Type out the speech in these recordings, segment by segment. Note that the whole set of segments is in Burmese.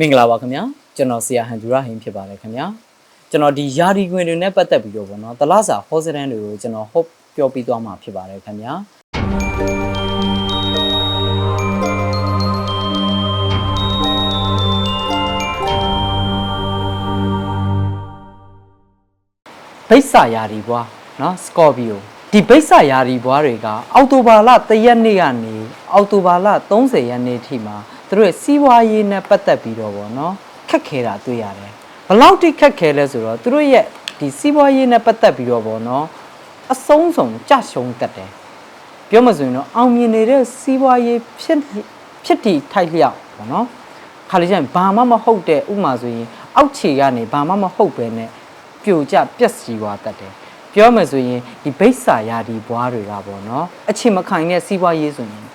မင်္ဂလာပါခင်ဗျာကျွန်တော်ဆရာဟန်ဒူရာဟင်ဖြစ်ပါတယ်ခင်ဗျာကျွန်တော်ဒီယာဒီခွင်တွေနဲ့ပတ်သက်ပြီးတော့ဗောနော်တလားစာဟောစတန်တွေကိုကျွန်တော်ဟုတ်ပြောပြသွားမှာဖြစ်ပါတယ်ခင်ဗျာဘိတ်ဆာယာဒီဘွားနော်စကော်ပီယိုဒီဘိတ်ဆာယာဒီဘွားတွေကအောက်တိုဘာလ1ရက်နေ့ကနေအောက်တိုဘာလ30ရက်နေ့ထိမှာ သူတို့ရဲ့စီးပွားရေးနဲ့ပတ်သက်ပြီးတော့ဗောနော်ခက်ခဲတာတွေ့ရတယ်ဘယ်လောက်ထိခက်ခဲလဲဆိုတော့သူတို့ရဲ့ဒီစီးပွားရေးနဲ့ပတ်သက်ပြီးတော့ဗောနော်အဆုံးစုံကြရှုံးတတ်တယ်ပြောမှဆိုရင်တော့အောင်မြင်နေတဲ့စီးပွားရေးဖြစ်ဖြစ်တည်ထိုက်လျောက်ဗောနော်ခါလေးကျရင်ဘာမှမဟုတ်တဲ့ဥမာဆိုရင်အောက်ခြေကနေဘာမှမဟုတ်ပဲနဲ့ပြိုကျပျက်စီးသွားတတ်တယ်ပြောမယ်ဆိုရင်ဒီဘိတ်ဆာယာဒီဘွားတွေကပေါ့နော်အချိန်မခိုင်တဲ့စီးပွားရေးဆိုရင်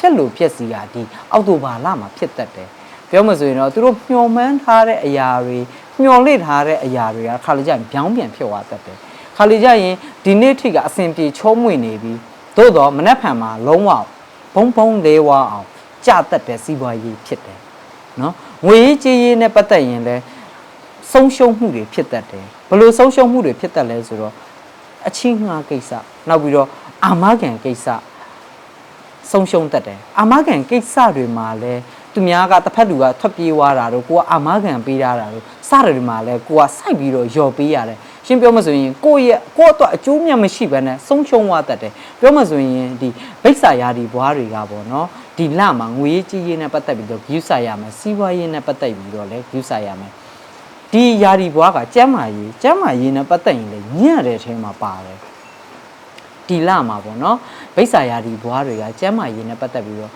ဖြက်လို့ဖြက်စီးတာဒီအောက်တိုဘာလမှာဖြစ်တတ်တယ်ပြောမယ်ဆိုရင်တော့သူတို့မျှော်မှန်းထားတဲ့အရာတွေမျှော်လင့်ထားတဲ့အရာတွေကခါလေကျရင်ပြောင်းပြန်ဖြစ်သွားတတ်တယ်ခါလေကျရင်ဒီနေ့ထိကအစဉ်ပြေချုံးမွေနေပြီသို့တော့မနှက်ဖန်မှာလုံးဝဘုံဘုံလေးဝါအောင်ကြတတ်တဲ့စီးပွားရေးဖြစ်တယ်နော်ငွေရေးကြေးရေးနဲ့ပတ်သက်ရင်လည်းဆုံးရှုံးမှုတွေဖြစ်တတ်တယ်ဘယ်လိုဆုံးရှုံးမှုတွေဖြစ်တတ်လဲဆိုတော့အချင်းငှားကိစ္စနောက်ပြီးတော့အာမခံကိစ္စ ဆုံးရှုံးတတ်တယ်အာမခံကိစ္စတွေမှာလဲသူများကတစ်ဖက်လူကထွက်ပြေးသွားတာတို့ကိုကအာမခံပေးရတာတို့စတယ်တွေမှာလဲကိုကစိုက်ပြီးတော့ယော်ပေးရတယ်ရှင်းပြောမှဆိုရင်ကိုယ့်ရဲ့ကိုယ့်အတွက်အကျိုးမြတ်မရှိဘဲနဲ့ဆုံးရှုံးသွားတတ်တယ်ပြောမှဆိုရင်ဒီဗိက္ဆာယာဒီဘွားတွေကပေါ့နော်ဒီလမှာငွေရေးကြီးရေးနဲ့ပတ်သက်ပြီးတော့ view ဆာရမယ်စီးပွားရေးနဲ့ပတ်သက်ပြီးတော့လဲ view ဆာရမယ်ဒီယာဒီဘွားကကျမ်းမာရေးကျမ်းမာရေးနဲ့ပတ်သက်ရင်လည်းညံ့တဲ့အထဲမှာပါတယ် ဒီလမှာပေါ့နော်ဗိစ္ဆာယာဒီဘွားတွေကကျမ်းမာရေးနဲ့ပတ်သက်ပြီးတော့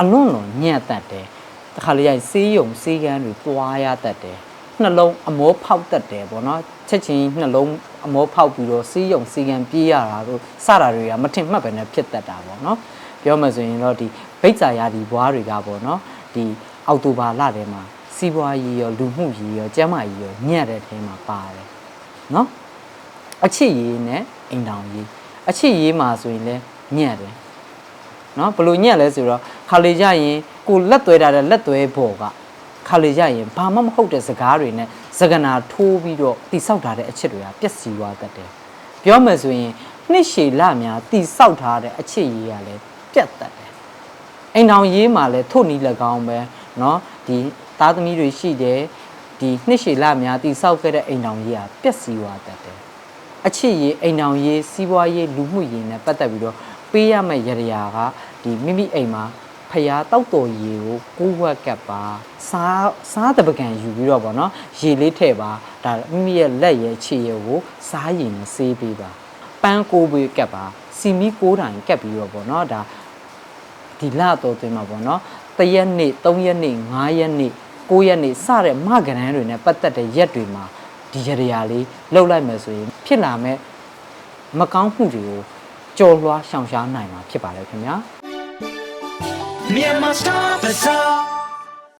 အလွန်လွန်ညံ့တတ်တယ်တခါလေရိုက်စေးယုံစေးကန်းတွေတွားရတတ်တယ်နှလုံးအမောဖောက်တတ်တယ်ပေါ့နော်ချက်ချင်းနှလုံးအမောဖောက်ပြီးတော့စေးယုံစေးကန်းပြေးရတာတို့စတာတွေကမထင်မှတ်ပဲနဲ့ဖြစ်တတ်တာပေါ့နော်ပြောမှဆိုရင်တော့ဒီဗိစ္ဆာယာဒီဘွားတွေကပေါ့နော်ဒီအောက်တိုဘာလထဲမှာစီးပွားရေးရောလူမှုရေးရောကျန်းမာရေးရောညံ့တဲ့အထဲမှာပါတယ်နော်အချစ်ရေးနဲ့အိမ်တောင်ရေး အချစ်ရေးမှာဆိုရင်လည်းညံ့တယ်နော်ဘယ်လိုညံ့လဲဆိုတော့ခါလေကြရင်ကိုလက်သွဲတာတဲ့လက်သွဲဘော်ကခါလေကြရင်ဘာမှမဟုတ်တဲ့စကားတွေနဲ့စကနာထိုးပြီးတော့တိဆောက်ထားတဲ့အချစ်တွေကပျက်စီးသွားတတ်တယ်ပြောမယ်ဆိုရင်နှစ်ရှည်လများတိဆောက်ထားတဲ့အချစ်ရေးကလည်းပြတ်တတ်တယ် အိမ်တော်ရေးမှာလဲထို့နီး၎င်းပဲเนาะဒီသားသမီးတွေရှိတယ်ဒီနှစ်ရှည်လများတိဆောက်ခဲ့တဲ့အိမ်တော်ရေးကပျက်စီးသွားတတ်တယ် အချစ်ရေးအိမ်တော်ရေးစီးပွားရေးလူမှုရေးနဲ့ပတ်သက်ပြီးတော့ပေးရမယ့်ရရာကဒီမိမိအိမ်မှာဖျားတောက်တော်ရေကိုကိုးဝက်ကပ်ပါစားစားတပကံယူပြီးတော့ဗောနော်ရေလေးထည့်ပါဒါမိမိရဲ့လက်ရဲ့ခြေရဲ့ကိုစားရင်နဲ့ဆေးပေးပါပန်းကိုးပေးကပ်ပါစီမီကိုးတိုင်ကပ်ပြီးတော့ဗောနော်ဒါဒီလတော်သွင်းမှာပေါ့နော်တရက်နေ့3ရက်နေ့5ရက်နေ့9ရက်နေ့စတဲ့မကရန်တွေနဲ့ပတ်သက်တဲ့ရက်တွေမှာ ဒီရရလေးလှုပ်လိုက်မယ်ဆိုရင်ဖြစ်လာမဲ့မကောင်းမှုတွေကိုကြော်လွှားရှောင်ရှားနိုင်မှာဖြစ်ပါတယ်ခင်ဗျာ Myanmar Star Bazaar